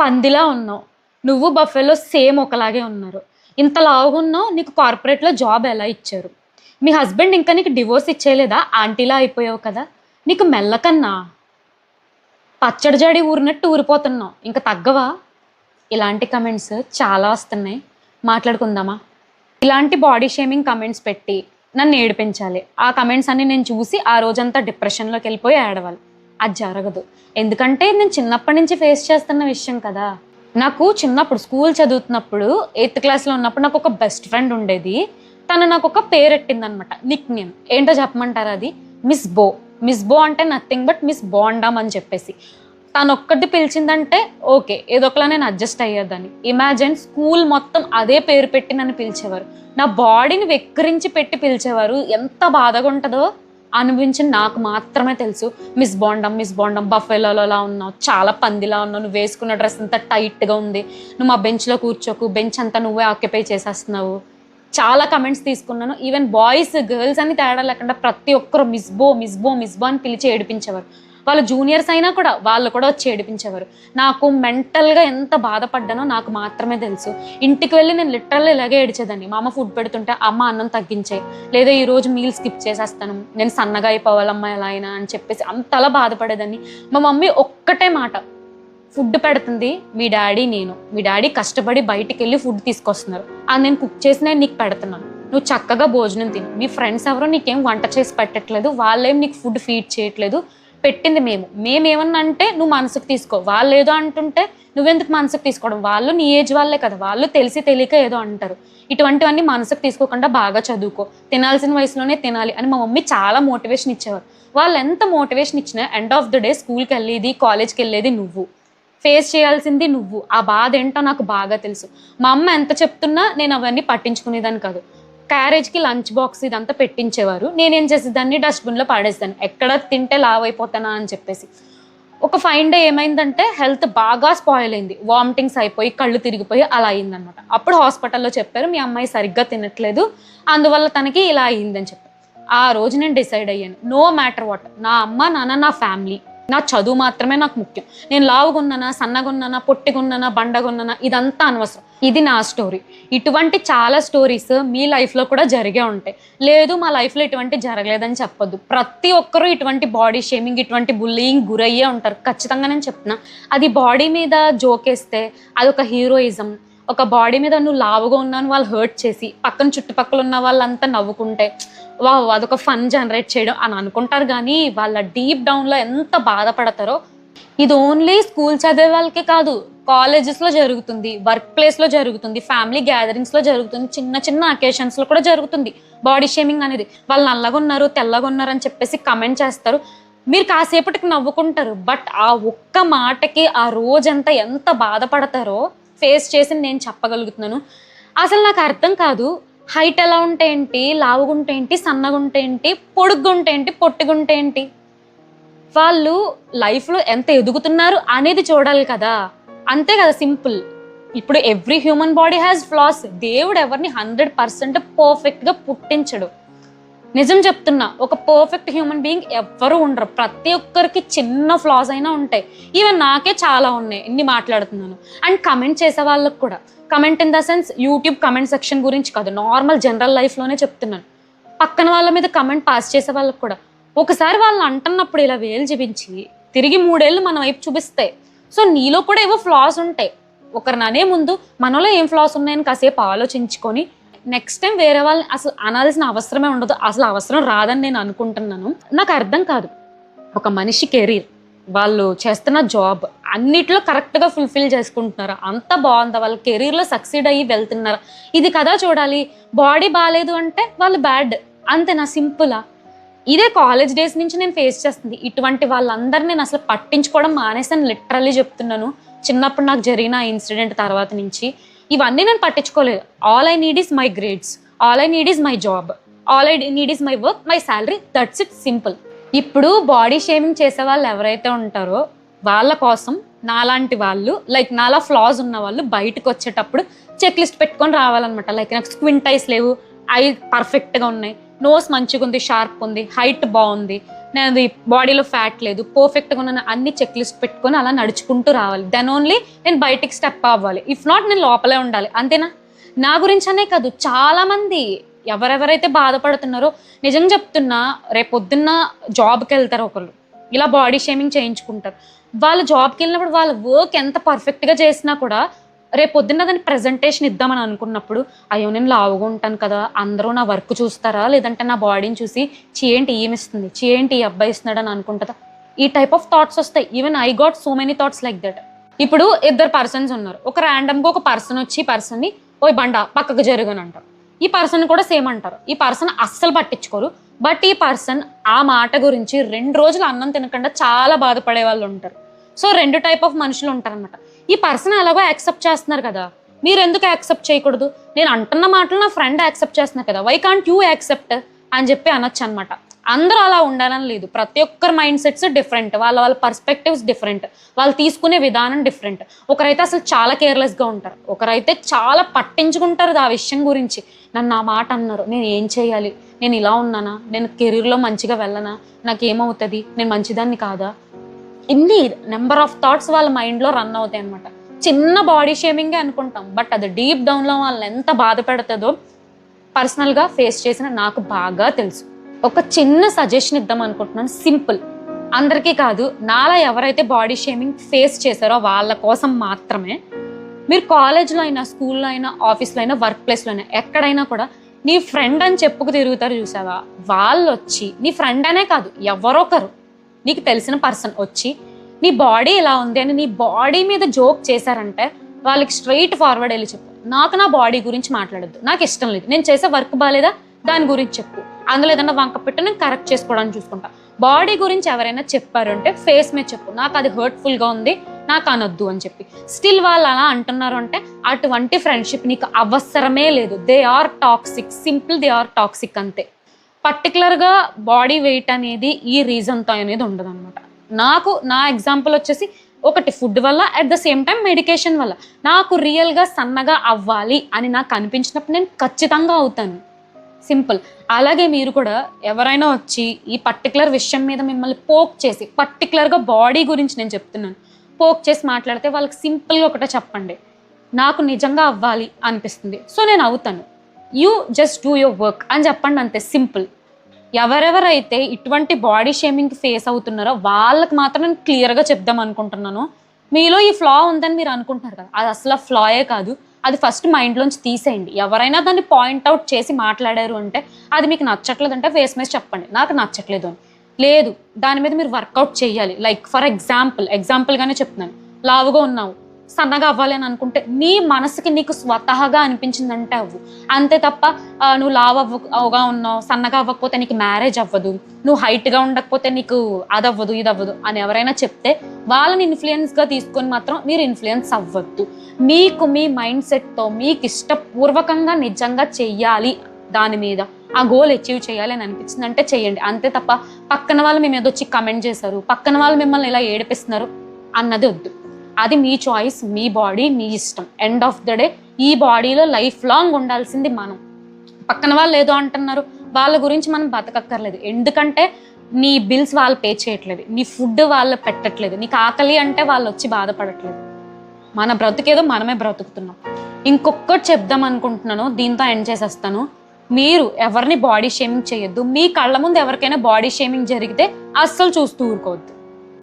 పందిలా ఉన్నావు. నువ్వు buffalo same ఒకలాగే ఉన్నారు. ఇంత లావుగా ఉన్నావు నీకు కార్పొరేట్లో జాబ్ ఎలా ఇచ్చారు? మీ హస్బెండ్ ఇంకా నీకు డివోర్స్ ఇచ్చేయలేదా? ఆంటీలా అయిపోయావు కదా. నీకు మెల్లకన్నా పచ్చడి జాడి ఊరినట్టు ఊరిపోతున్నావు. ఇంకా తగ్గవా? ఇలాంటి కమెంట్స్ చాలా వస్తున్నాయి. మాట్లాడుకుందామా? ఇలాంటి బాడీ షేమింగ్ కమెంట్స్ పెట్టి నన్ను ఏడిపించాలి. ఆ కమెంట్స్ అన్ని నేను చూసి ఆ రోజంతా డిప్రెషన్లోకి వెళ్ళిపోయి ఏడవాలి. అది జరగదు. ఎందుకంటే నేను చిన్నప్పటి నుంచి ఫేస్ చేస్తున్న విషయం కదా. నాకు చిన్నప్పుడు స్కూల్ చదువుతున్నప్పుడు ఎయిత్ క్లాస్లో ఉన్నప్పుడు నాకు ఒక బెస్ట్ ఫ్రెండ్ ఉండేది. తను నాకు ఒక పేరెట్టింది అనమాట నిక్ నేమ్ ఏంటో చెప్పమంటారు అది? మిస్ బో మిస్ బో అంటే నథింగ్ బట్ మిస్ బాండమ్ అని చెప్పేసి. తను ఒక్కటి పిలిచిందంటే ఓకే ఏదో ఒకలా నేను అడ్జస్ట్ అయ్యేదాన్ని. ఇమాజిన్ స్కూల్ మొత్తం అదే పేరు పెట్టి నన్ను పిలిచేవారు. నా బాడీని వెక్కిరించి పెట్టి పిలిచేవారు. ఎంత బాధగా ఉంటుందో. అనుభవించిన నాకు మాత్రమే తెలుసు. మిస్ బాండం మిస్ బాండం బఫెలోలో ఉన్నావు చాలా పందిలా ఉన్నావు నువ్వు వేసుకున్న డ్రెస్ అంతా టైట్గా ఉంది. నువ్వు మా బెంచ్లో కూర్చోకు బెంచ్ అంతా నువ్వే ఆక్యుపై చేసేస్తున్నావు. చాలా కమెంట్స్ తీసుకున్నాను. ఈవెన్ బాయ్స్ గర్ల్స్ అని తేడా లేకుండా ప్రతి ఒక్కరు మిస్ బో మిస్ బో మిస్ బో అని పిలిచి ఏడిపించేవారు. వాళ్ళు జూనియర్స్ అయినా కూడా వాళ్ళు కూడా వచ్చి ఏడిపించేవారు. నాకు మెంటల్గా ఎంత బాధపడ్డానో నాకు మాత్రమే తెలుసు. ఇంటికి వెళ్ళి నేను లిటరల్ ఇలాగే ఏడిచేదాన్ని. మా అమ్మ ఫుడ్ పెడుతుంటే అమ్మ అన్నం తగ్గించే లేదా ఈరోజు మీల్ స్కిప్ చేసేస్తాను. నేను సన్నగా అయిపోవాలమ్మా ఎలా అయినా అని చెప్పేసి అంతలా బాధపడేదాన్ని. మా మమ్మీ ఒక్కటే మాట. ఫుడ్ పెడుతుంది. మీ డాడీ నేను. మీ డాడీ కష్టపడి బయటికి వెళ్ళి ఫుడ్ తీసుకొస్తున్నారు. అది నేను కుక్ చేసి నేను నీకు పెడుతున్నాను. నువ్వు చక్కగా భోజనం తిను. మీ ఫ్రెండ్స్ ఎవరో నీకేం వంట చేసి పెట్టట్లేదు. వాళ్ళేం నీకు ఫుడ్ ఫీడ్ చేయట్లేదు. పెట్టింది మేము. మేమేమన్నా అంటే నువ్వు మనసుకు తీసుకో. వాళ్ళు ఏదో అంటుంటే నువ్వెందుకు మనసుకు తీసుకోవడం? వాళ్ళు నీ ఏజ్ వాళ్ళే కదా. వాళ్ళు తెలిసి తెలియక ఏదో అంటారు. ఇటువంటివన్నీ మనసుకు తీసుకోకుండా బాగా చదువుకో. తినాల్సిన వయసులోనే తినాలి అని మా మమ్మీ చాలా మోటివేషన్ ఇచ్చేవారు. వాళ్ళు ఎంత మోటివేషన్ ఇచ్చినా ఎండ్ ఆఫ్ ద డే స్కూల్కి వెళ్ళేది కాలేజ్కి వెళ్ళేది నువ్వు. ఫేస్ చేయాల్సింది నువ్వు. ఆ బాధ ఏంటో నాకు బాగా తెలుసు. మా అమ్మ ఎంత చెప్తున్నా నేను అవన్నీ పట్టించుకునేదాన్ని కాదు. క్యారేజ్కి లంచ్ బాక్స్ ఇదంతా పెట్టించేవారు. నేనేం చేసేదాన్ని డస్ట్బిన్లో పాడేస్తాను. ఎక్కడ తింటే లావ్ అయిపోతానా అని చెప్పేసి. ఒక ఫైన్ డే ఏమైందంటే హెల్త్ బాగా స్పాయిల్ అయింది. వామిటింగ్స్ అయిపోయి కళ్ళు తిరిగిపోయి అలా అయిందనమాట అప్పుడు హాస్పిటల్లో చెప్పారు మీ అమ్మాయి సరిగ్గా తినట్లేదు. అందువల్ల తనకి ఇలా అయిందని చెప్పారు. ఆ రోజు నేను డిసైడ్ అయ్యాను. No matter what. నా అమ్మ నాన్న నా ఫ్యామిలీ. నా చదువు మాత్రమే నాకు ముఖ్యం. నేను లావుగున్నానా సన్నగున్నానా పొట్టిగున్నానా బండగున్నానా ఇదంతా అనవసరం. ఇది నా స్టోరీ. ఇటువంటి చాలా స్టోరీస్ మీ లైఫ్లో కూడా జరిగే ఉంటాయి. లేదు మా లైఫ్లో ఇటువంటి జరగలేదని చెప్పొద్దు. ప్రతి ఒక్కరూ ఇటువంటి బాడీ షేమింగ్ ఇటువంటి బుల్లింగ్ గురయ్యే ఉంటారు. ఖచ్చితంగా నేను చెప్తున్నా. అది బాడీ మీద జోకేస్తే అదొక హీరోయిజం ఒక బాడీ మీద నువ్వు లావుగా ఉన్నాను వాళ్ళు హర్ట్ చేసి పక్కన చుట్టుపక్కల ఉన్న వాళ్ళంతా నవ్వుకుంటే వావ్ అదొక ఫన్ జనరేట్ చేయడం అని అనుకుంటారు కానీ వాళ్ళ డీప్ డౌన్లో ఎంత బాధపడతారో ఇది ఓన్లీ స్కూల్ చదివే వాళ్ళకే కాదు కాలేజెస్లో జరుగుతుంది వర్క్ ప్లేస్లో జరుగుతుంది ఫ్యామిలీ గ్యాదరింగ్స్లో జరుగుతుంది చిన్న చిన్న అకేషన్స్లో కూడా జరుగుతుంది. బాడీ షేమింగ్ అనేది వాళ్ళు నల్లగా ఉన్నారు తెల్లగా ఉన్నారు అని చెప్పేసి కమెంట్ చేస్తారు. మీరు కాసేపటికి నవ్వుకుంటారు బట్ ఆ ఒక్క మాటకి ఆ రోజంతా ఎంత బాధపడతారో ఫేస్ చేసి నేను చెప్పగలుగుతున్నాను. అసలు నాకు అర్థం కాదు హైట్ ఎలా ఉంటే ఏంటి లావుగుంటే ఏంటి సన్నగుంటే ఏంటి పొడుగ్గుంటే ఏంటి పొట్టుగుంటే ఏంటి? వాళ్ళు లైఫ్లో ఎంత ఎదుగుతున్నారు అనేది చూడాలి కదా. అంతే కదా సింపుల్. ఇప్పుడు every human body has flaws. దేవుడు ఎవరిని హండ్రెడ్ పర్సెంట్ పర్ఫెక్ట్గా పుట్టించడు. నిజం చెప్తున్నా ఒక పర్ఫెక్ట్ హ్యూమన్ బీయింగ్ ఎవ్వరు ఉండరు. ప్రతి ఒక్కరికి చిన్న ఫ్లాస్ అయినా ఉంటాయి. ఈవెన్ నాకే చాలా ఉన్నాయి. ఇన్ని మాట్లాడుతున్నాను. అండ్ కమెంట్ చేసే వాళ్ళకి కూడా. Comment in the sense YouTube comment section గురించి కాదు. నార్మల్ జనరల్ లైఫ్లోనే చెప్తున్నాను. పక్కన వాళ్ళ మీద కమెంట్ పాస్ చేసే వాళ్ళకి కూడా. ఒకసారి వాళ్ళు అంటున్నప్పుడు ఇలా వేలు చూపించి తిరిగి మూడేళ్ళు మన వైపు చూపిస్తే సో నీలో కూడా ఏవో ఫ్లాస్ ఉంటాయి. ఒకరిని అనే ముందు మనలో ఏం ఫ్లాస్ ఉన్నాయని కాసేపు ఆలోచించుకొని నెక్స్ట్ టైం వేరే వాళ్ళని అసలు అనాల్సిన అవసరమే ఉండదు. అసలు అవసరం రాదని నేను అనుకుంటున్నాను. నాకు అర్థం కాదు. ఒక మనిషి కెరీర్ వాళ్ళు చేస్తున్న జాబ్ అన్నిట్లో కరెక్ట్గా ఫుల్ఫిల్ చేసుకుంటున్నారు? అంత బాగుందా? వాళ్ళ కెరీర్లో సక్సీడ్ అయ్యి వెళ్తున్నారు? ఇది కదా చూడాలి. బాడీ బాగాలేదు అంటే వాళ్ళు బ్యాడ్ అంతేనా? సింపులా ఇదే కాలేజ్ డేస్ నుంచి నేను ఫేస్ చేస్తుంది. ఇటువంటి వాళ్ళందరినీ నేను అసలు పట్టించుకోవడం మానేసాను లిటరల్లీ చెప్తున్నాను. చిన్నప్పుడు నాకు జరిగిన ఇన్సిడెంట్ తర్వాత నుంచి. ఇవన్నీ నేను పట్టించుకోలేదు. All I need is my grades all I need is my job all I need is my work my salary that's it simple ఇప్పుడు బాడీ షేమింగ్ చేసే వాళ్ళు ఎవరైతే ఉంటారో వాళ్ళ కోసం నాలాంటి వాళ్ళు లైక్ నాలా ఫ్లాస్ ఉన్న వాళ్ళు బయటకు వచ్చేటప్పుడు చెక్ లిస్ట్ పెట్టుకొని రావాలన్నమాట. లైక్ నాకు స్క్వింట్ ఐస్ లేవు. ఐ పర్ఫెక్ట్గా ఉన్నాయి. నోస్ మంచిగా ఉంది షార్ప్ ఉంది హైట్ బాగుంది. నేను బాడీలో ఫ్యాట్ లేదు. పర్ఫెక్ట్గా ఉన్న అన్ని చెక్ లిస్ట్ పెట్టుకొని అలా నడుచుకుంటూ రావాలి. దెన్ ఓన్లీ నేను బయటికి స్టెప్ అవ్వాలి. ఇఫ్ నాట్ నేను లోపలే ఉండాలి. అంతేనా? నా గురించి అనే కాదు. చాలామంది ఎవరెవరైతే బాధపడుతున్నారో నిజం చెప్తున్నా రేపొద్దున్న జాబ్కి వెళ్తారు ఒకళ్ళు. ఇలా బాడీ షేమింగ్ చేయించుకుంటారు. వాళ్ళు జాబ్కి వెళ్ళినప్పుడు వాళ్ళ వర్క్ ఎంత పర్ఫెక్ట్గా చేసినా కూడా రేపు పొద్దున్న దాన్ని ప్రజెంటేషన్ ఇద్దామని అనుకున్నప్పుడు అయ్యో నేను లావుగా ఉంటాను కదా అందరూ నా వర్క్ చూస్తారా? లేదంటే నా బాడీని చూసి చేయంటి ఏమిస్తుంది చేయంటి ఈ అబ్బాయి ఇస్తున్నాడు? అని అనుకుంటుందా? ఈ టైప్ ఆఫ్ థాట్స్ వస్తాయి. Even I got so many thoughts like that ఇప్పుడు ఇద్దరు పర్సన్స్ ఉన్నారు. ఒక ర్యాండమ్గా ఒక పర్సన్ వచ్చి పర్సన్ని ఓయ్ బండ పక్కకు జరుగుని అంటారు ఈ పర్సన్ కూడా సేమ్ అంటారు. ఈ పర్సన్ అస్సలు పట్టించుకోరు. బట్ ఈ పర్సన్ ఆ మాట గురించి రెండు రోజులు అన్నం తినకుండా చాలా బాధపడే వాళ్ళు ఉంటారు. సో రెండు టైప్ ఆఫ్ మనుషులు ఉంటారన్నమాట. ఈ పర్సన్ ఎలాగో యాక్సెప్ట్ చేస్తున్నారు కదా. మీరు ఎందుకు యాక్సెప్ట్ చేయకూడదు? నేను అంటున్న మాటలు నా ఫ్రెండ్ యాక్సెప్ట్ చేస్తున్నారు కదా. వై కాంట్ యూ యాక్సెప్ట్ అని చెప్పి అనొచ్చు అనమాట అందరూ అలా ఉండాలని లేదు. ప్రతి ఒక్కరి మైండ్ సెట్స్ డిఫరెంట్ వాళ్ళ వాళ్ళ పర్స్పెక్టివ్స్ డిఫరెంట్ వాళ్ళు తీసుకునే విధానం డిఫరెంట్ ఒకరైతే అసలు చాలా కేర్లెస్గా ఉంటారు. ఒకరైతే చాలా పట్టించుకుంటారు ఆ విషయం గురించి. నన్ను ఆ మాట అన్నారు. నేను ఏం చేయాలి? నేను ఇలా ఉన్నానా? నేను కెరీర్లో మంచిగా వెళ్ళనా? నాకు ఏమవుతుంది నేను మంచిదాన్ని కాదా? ఇన్ని నెంబర్ ఆఫ్ థాట్స్ వాళ్ళ మైండ్లో రన్ అవుతాయి అనమాట చిన్న బాడీ షేమింగే అనుకుంటాం బట్ అది డీప్ డౌన్లో వాళ్ళని ఎంత బాధ పెడుతుందో పర్సనల్గా ఫేస్ చేసిన నాకు బాగా తెలుసు. ఒక చిన్న సజెషన్ ఇద్దాం అనుకుంటున్నాను సింపుల్ అందరికీ కాదు నాలా ఎవరైతే బాడీ షేమింగ్ ఫేస్ చేశారో వాళ్ళ కోసం మాత్రమే. మీరు కాలేజ్లో అయినా స్కూల్లో అయినా ఆఫీస్లో అయినా వర్క్ ప్లేస్లో అయినా ఎక్కడైనా కూడా నీ ఫ్రెండ్ అని చెప్పుకు తిరుగుతారు చూసావా? వాళ్ళు వచ్చి నీ ఫ్రెండ్ అనే కాదు ఎవరొకరు నీకు తెలిసిన పర్సన్ వచ్చి నీ బాడీ ఇలా ఉంది అని నీ బాడీ మీద జోక్ చేశారంటే వాళ్ళకి స్ట్రైట్ ఫార్వర్డ్ వెళ్ళి చెప్పు. నాకు నా బాడీ గురించి మాట్లాడద్దు. నాకు ఇష్టం లేదు. నేను చేసే వర్క్ బాగాలేదా దాని గురించి చెప్పు. అందులో ఏదైనా వంక పెట్టి నేను కరెక్ట్ చేసుకోవడానికి చూసుకుంటా. బాడీ గురించి ఎవరైనా చెప్పారు అంటే ఫేస్ మీద చెప్పు. నాకు అది హర్ట్ఫుల్గా ఉంది. నాకు అనొద్దు అని చెప్పి. స్టిల్ వాళ్ళు అలా అంటున్నారు అంటే అటువంటి ఫ్రెండ్షిప్ నీకు అవసరమే లేదు. They are toxic simple they are toxic అంతే. పర్టికులర్గా బాడీ వెయిట్ అనేది ఈ రీజన్తో అనేది ఉండదు అనమాట నాకు నా ఎగ్జాంపుల్ వచ్చేసి ఒకటి ఫుడ్ వల్ల at the same time medication వల్ల. నాకు రియల్గా సన్నగా అవ్వాలి అని నాకు అనిపించినప్పుడు నేను ఖచ్చితంగా అవుతాను. సింపుల్ అలాగే మీరు కూడా ఎవరైనా వచ్చి ఈ పర్టికులర్ విషయం మీద మిమ్మల్ని పోక్ చేసి పర్టికులర్గా బాడీ గురించి నేను చెప్తున్నాను. పోక్ చేసి మాట్లాడితే వాళ్ళకి సింపుల్గా ఒకటే చెప్పండి. నాకు నిజంగా అవ్వాలి అనిపిస్తుంది. సో నేను అవుతాను. You just do your work అని చెప్పండి అంతే సింపుల్. ఎవరెవరైతే ఇటువంటి బాడీ షేమింగ్ ఫేస్ అవుతున్నారో వాళ్ళకి మాత్రం నేను క్లియర్గా చెప్దాం అనుకుంటున్నాను. మీలో ఈ ఫ్లా ఉందని మీరు అనుకుంటున్నారు కదా అది అసలు ఫ్లాయే కాదు. అది ఫస్ట్ మైండ్లోంచి తీసేయండి. ఎవరైనా దాన్ని పాయింట్అవుట్ చేసి మాట్లాడారు అంటే అది మీకు నచ్చట్లేదు అంటే ఫేస్ మీద చెప్పండి. నాకు నచ్చట్లేదు అని. లేదు దాని మీద మీరు వర్కౌట్ చేయాలి. లైక్ ఫర్ ఎగ్జాంపుల్ ఎగ్జాంపుల్గానే చెప్తున్నాను. లావుగా ఉన్నావు. సన్నగా అవ్వాలి అని అనుకుంటే నీ మనసుకి నీకు స్వతహాగా అనిపించిందంటే అవ్వు అంతే తప్ప నువ్వు లావ్ అవ్వగా ఉన్నావు సన్నగా అవ్వకపోతే నీకు మ్యారేజ్ అవ్వదు నువ్వు హైట్గా ఉండకపోతే నీకు అది అవ్వదు ఇది అవ్వదు అని ఎవరైనా చెప్తే వాళ్ళని ఇన్ఫ్లుయెన్స్గా తీసుకొని మాత్రం మీరు ఇన్ఫ్లుయెన్స్ అవ్వద్దు. మీకు మీ మైండ్ సెట్తో మీకు ఇష్టపూర్వకంగా నిజంగా చెయ్యాలి దాని మీద. ఆ గోల్ అచీవ్ చేయాలి అని అనిపించింది అంటే అంతే తప్ప పక్కన వాళ్ళు మేము ఏదో వచ్చి కమెంట్ చేశారు పక్కన వాళ్ళు మిమ్మల్ని ఇలా ఏడిపిస్తున్నారు అన్నది వద్దు. అది మీ చాయిస్ మీ బాడీ మీ ఇష్టం. ఎండ్ ఆఫ్ ద డే ఈ బాడీలో లైఫ్ లాంగ్ ఉండాల్సింది మనం. పక్కన వాళ్ళు ఏదో అంటున్నారు వాళ్ళ గురించి మనం బతకక్కర్లేదు. ఎందుకంటే నీ బిల్స్ వాళ్ళు పే చేయట్లేదు నీ ఫుడ్ వాళ్ళు పెట్టట్లేదు నీకు ఆకలి అంటే వాళ్ళు వచ్చి బాధపడట్లేదు. మన బ్రతుకేదో మనమే బ్రతుకుతున్నాం. ఇంకొకటి చెప్దాం అనుకుంటున్నాను దీంతో ఎండ్ చేసేస్తాను. మీరు ఎవరిని బాడీ షేమింగ్ చేయొద్దు మీ కళ్ళ ముందు ఎవరికైనా బాడీ షేమింగ్ జరిగితే అస్సలు చూస్తూ ఊరుకోవద్దు.